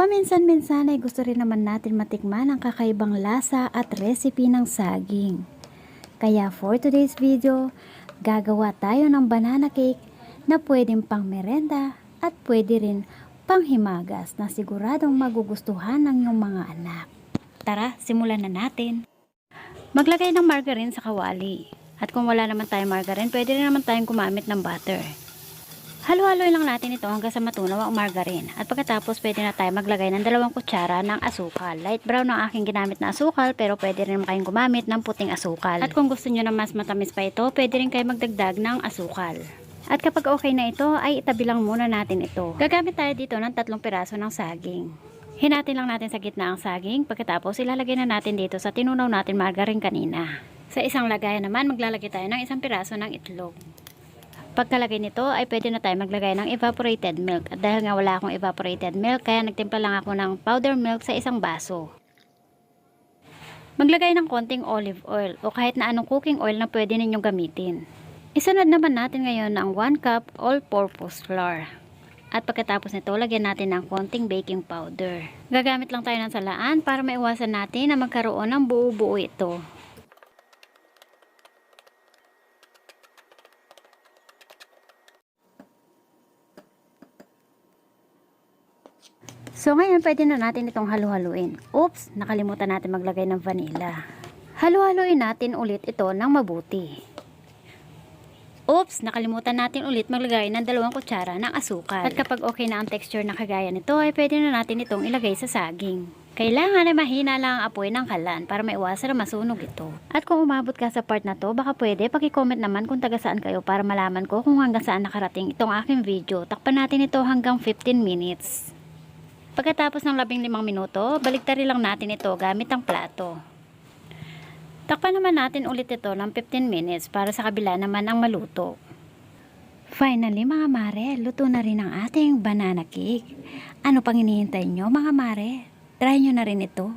Paminsan-minsan ay gusto rin naman natin matikman ang kakaibang lasa at recipe ng saging. Kaya for today's video, gagawa tayo ng banana cake na pwedeng pang merenda at pwede rin pang himagas na siguradong magugustuhan ng iyong mga anak. Tara, simulan na natin. Maglagay ng margarine sa kawali. At kung wala naman tayong margarine, pwede rin naman tayong gumamit ng butter. Halo-haloy lang natin ito hanggang sa matunaw ang margarine. At pagkatapos, pwede na tayo maglagay ng dalawang kutsara ng asukal. Light brown ang aking ginamit na asukal, pero pwede rin kayong gumamit ng puting asukal. At kung gusto nyo na mas matamis pa ito, pwede rin kayo magdagdag ng asukal. At kapag okay na ito, ay itabi lang muna natin ito. Gagamit tayo dito ng tatlong piraso ng saging. Hinatin lang natin sa gitna ang saging, pagkatapos ilalagay na natin dito sa tinunaw natin margarine kanina. Sa isang lagayan naman, maglalagay tayo ng isang piraso ng itlog. Pagkalagay nito ay pwede na tayo maglagay ng evaporated milk. At dahil nga wala akong evaporated milk, kaya nagtimpla lang ako ng powder milk sa isang baso. Maglagay ng konting olive oil o kahit na anong cooking oil na pwede ninyong gamitin. Isunod naman natin ngayon ang 1 cup all-purpose flour. At pagkatapos nito, lagyan natin ng konting baking powder. Gagamit lang tayo ng salaan para maiwasan natin na magkaroon ng buo-buo ito. So ngayon pwede na natin itong halu-haluin. Oops, nakalimutan natin maglagay ng vanilla. Halu-haluin natin ulit ito ng mabuti. Oops, nakalimutan natin ulit maglagay ng dalawang kutsara ng asukal. At kapag okay na ang texture na kagaya nito, ay pwede na natin itong ilagay sa saging. Kailangan ay mahina lang ang apoy ng kalan para maiwasan na masunog ito. At kung umabot ka sa part na to, baka pwede paki-comment naman kung taga saan kayo para malaman ko kung hanggang saan nakarating itong aking video. Takpan natin ito hanggang 15 minutes. Pagkatapos ng 15 minuto, baliktarin lang natin ito gamit ang plato. Takpan naman natin ulit ito ng 15 minutes para sa kabila naman ang maluto. Finally mga mare, luto na rin ang ating banana cake. Ano pang hinihintay nyo mga mare? Try nyo na rin ito.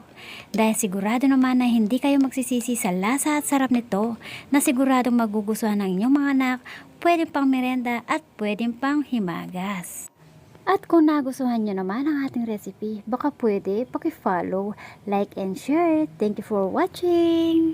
Dahil sigurado naman na hindi kayo magsisisi sa lasa at sarap nito na siguradong magugustuhan ng inyong mga anak, pwedeng pang merenda at pwedeng pang himagas. At kung nagustuhan nyo naman ang ating recipe, baka pwede paki-follow, like and share. Thank you for watching!